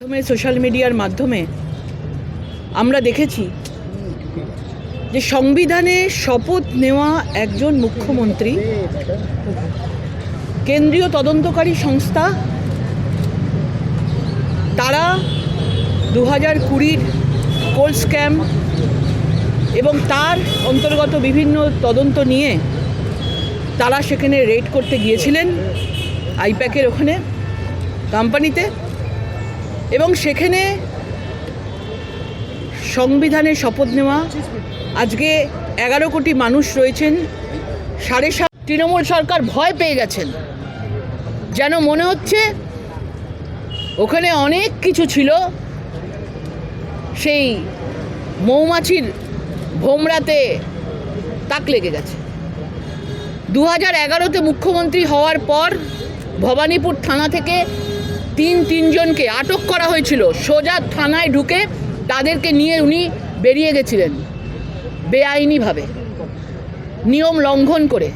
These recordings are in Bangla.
মাধ্যমে সোশ্যাল মিডিয়ার মাধ্যমে আমরা দেখেছি যে সংবিধানে শপথ নেওয়া একজন মুখ্যমন্ত্রী, কেন্দ্রীয় তদন্তকারী সংস্থা, তারা দু হাজার কুড়ির কোল স্ক্যাম এবং তার অন্তর্গত বিভিন্ন তদন্ত নিয়ে তারা সেখানে রেড করতে গিয়েছিলেন আইপ্যাকের ওখানে কোম্পানিতে। এবং সেখানে সংবিধানে শপথ নেওয়া। আজকে এগারো কোটি মানুষ রয়েছেন। সাড়ে সাত তৃণমূল সরকার ভয় পেয়ে গেছেন। যেন মনে হচ্ছে ওখানে অনেক কিছু ছিল। সেই মৌমাছির ভোমরাতে তাক লেগে গেছে। দু হাজার এগারোতে মুখ্যমন্ত্রী হওয়ার পর ভবানীপুর থানা থেকে তিন তিনজনকে আটক করা হয়েছিল। সোজা থানায় ঢুকে তাদেরকে নিয়ে উনি বেরিয়ে গেছিলেন, বেআইনিভাবে। নিয়ম লঙ্ঘন করে।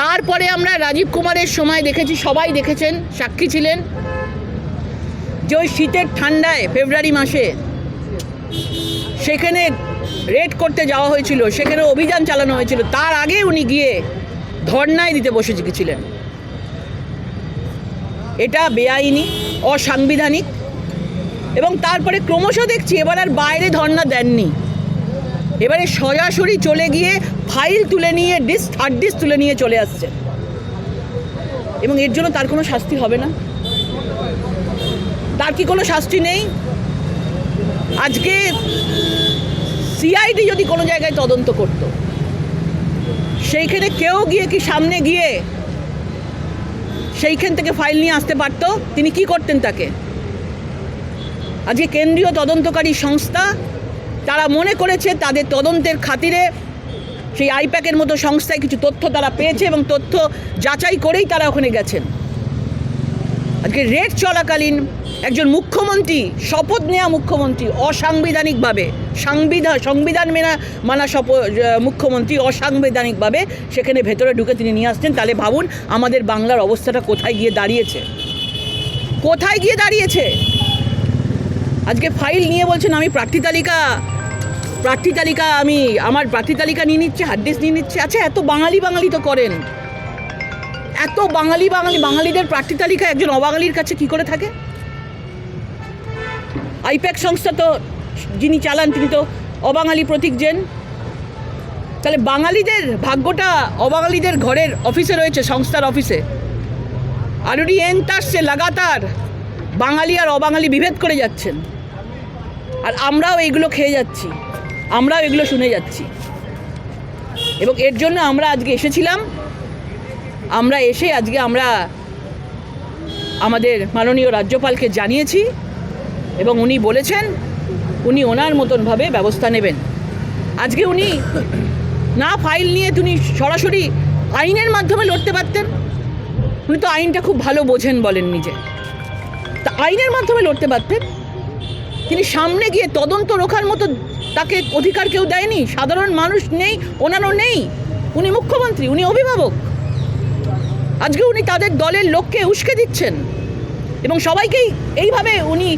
তারপরে আমরা রাজীব কুমারের সময় দেখেছি, সবাই দেখেছেন, সাক্ষী ছিলেন যে ওই শীতের ঠান্ডায় ফেব্রুয়ারি মাসে সেখানে রেড করতে যাওয়া হয়েছিল, সেখানে অভিযান চালানো হয়েছিল। তার আগে উনি গিয়ে ধর্নায় দিতে বসে ছিলেন এটা বেআইনি, অসাংবিধানিক। এবং তারপরে ক্রমশ দেখছি এবার আর বাইরে ধর্না দেননি। এবারে সরাসরি চলে গিয়ে ফাইল তুলে নিয়ে, ডিস্ক, হার্ড ডিস্ক তুলে নিয়ে চলে আসছে। এবং এর জন্য তার কোনো শাস্তি হবে না। তার কি কোনো শাস্তি নেই? আজকে সিআইডি যদি কোনো জায়গায় তদন্ত করত, সেইখানে কেউ গিয়ে কি সামনে গিয়ে সেইখান থেকে ফাইল নিয়ে আসতে পারত। তিনি কি করতেন তাকে? আজকে কেন্দ্রীয় তদন্তকারী সংস্থা, তারা মনে করেছে তাদের তদন্তের খাতিরে সেই আইপ্যাকের মতো সংস্থায় কিছু তথ্য তারা পেয়েছে এবং তথ্য যাচাই করেই তারা ওখানে গেছেন। আজকে রেড চলাকালীন একজন মুখ্যমন্ত্রী, শপথ নেওয়া মুখ্যমন্ত্রী অসাংবিধানিকভাবে সংবিধান সংবিধান মেনা, মানা শপ মুখ্যমন্ত্রী অসাংবিধানিকভাবে সেখানে ভেতরে ঢুকে তিনি নিয়ে আসছেন। তাহলে ভাবুন আমাদের বাংলার অবস্থাটা কোথায় গিয়ে দাঁড়িয়েছে। কোথায় গিয়ে দাঁড়িয়েছে? আজকে ফাইল নিয়ে বলছেন আমি প্রার্থী তালিকা। প্রার্থী তালিকা আমি, আমার প্রার্থী তালিকা নিয়ে নিচ্ছে হাড্ডিস নিয়ে নিচ্ছে। আচ্ছা এত বাঙালি বাঙালি তো করেন। এত বাঙালি বাঙালি, বাঙালিদের প্রার্থী তালিকা একজন অবাঙালির কাছে কি করে থাকে? আইপ্যাক সংস্থা তো যিনি চালান, তিনি তো অবাঙালি প্রতীক জেন। তাহলে বাঙালিদের ভাগ্যটা অবাঙালিদের ঘরের অফিসে রয়েছে, সংস্থার অফিসে। আর উনি এনতাসছে লাগাতার বাঙালি আর অবাঙালি বিভেদ করে যাচ্ছেন। আর আমরাও এইগুলো খেয়ে যাচ্ছি, আমরাও এগুলো শুনে যাচ্ছি। এবং এর জন্য আমরা আজকে এসেছিলাম। আমরা এসে আজকে আমরা আমাদের মাননীয় রাজ্যপালকে জানিয়েছি এবং উনি বলেছেন, উনি ওনার মতনভাবে ব্যবস্থা নেবেন। আজকে উনি না ফাইল নিয়ে তিনি সরাসরি আইনের মাধ্যমে লড়তে পারতেন, উনি তো আইনটা খুব ভালো বোঝেন বলেন নিজে। তা আইনের মাধ্যমে লড়তে পারতেন, তিনি সামনে গিয়ে তদন্ত রোখার মতো তাকে অধিকার কেউ দেয়নি, সাধারণ মানুষ নেই, ওনারও নেই। উনি মুখ্যমন্ত্রী, উনি অভিভাবক। আজকে উনি তাদের দলের লোককে উস্কে দিচ্ছেন। এবং সবাইকেই এইভাবে উনি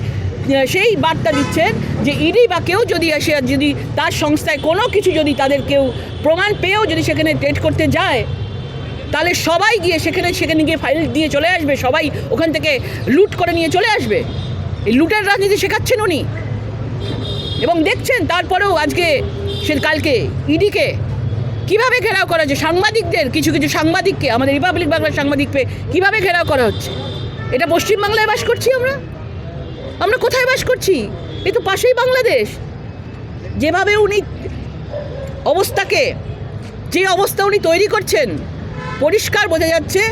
সেই বার্তা দিচ্ছেন যে ইডি বা কেউ যদি এসে যদি তার সংস্থায় কোনো কিছু যদি তাদের কেউ প্রমাণ পেয়েও যদি সেখানে টেট করতে যায়, তাহলে সবাই গিয়ে সেখানে সেখানে গিয়ে ফাইল দিয়ে চলে আসবে, সবাই ওখান থেকে লুট করে নিয়ে চলে আসবে। এই লুটের রাজনীতি শেখাচ্ছেন উনি। এবং দেখছেন তারপরেও আজকে সে কালকে ইডিকে কীভাবে ঘেরাও করা হচ্ছে? সাংবাদিকদের, কিছু কিছু সাংবাদিককে, আমাদের রিপাবলিক বাংলার সাংবাদিককে কীভাবে ঘেরাও করা হচ্ছে? এটা পশ্চিমবাংলায় বাস করছি আমরা? আমরা কোথায় বাস করছি? এ তো পাশেই বাংলাদেশ। যেভাবে উনি অবস্থাকে, যে অবস্থা উনি তৈরি করছেন, পরিষ্কার বোঝা যাচ্ছে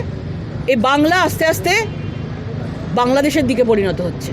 এই বাংলা আস্তে আস্তে বাংলাদেশের দিকে পরিণত হচ্ছে।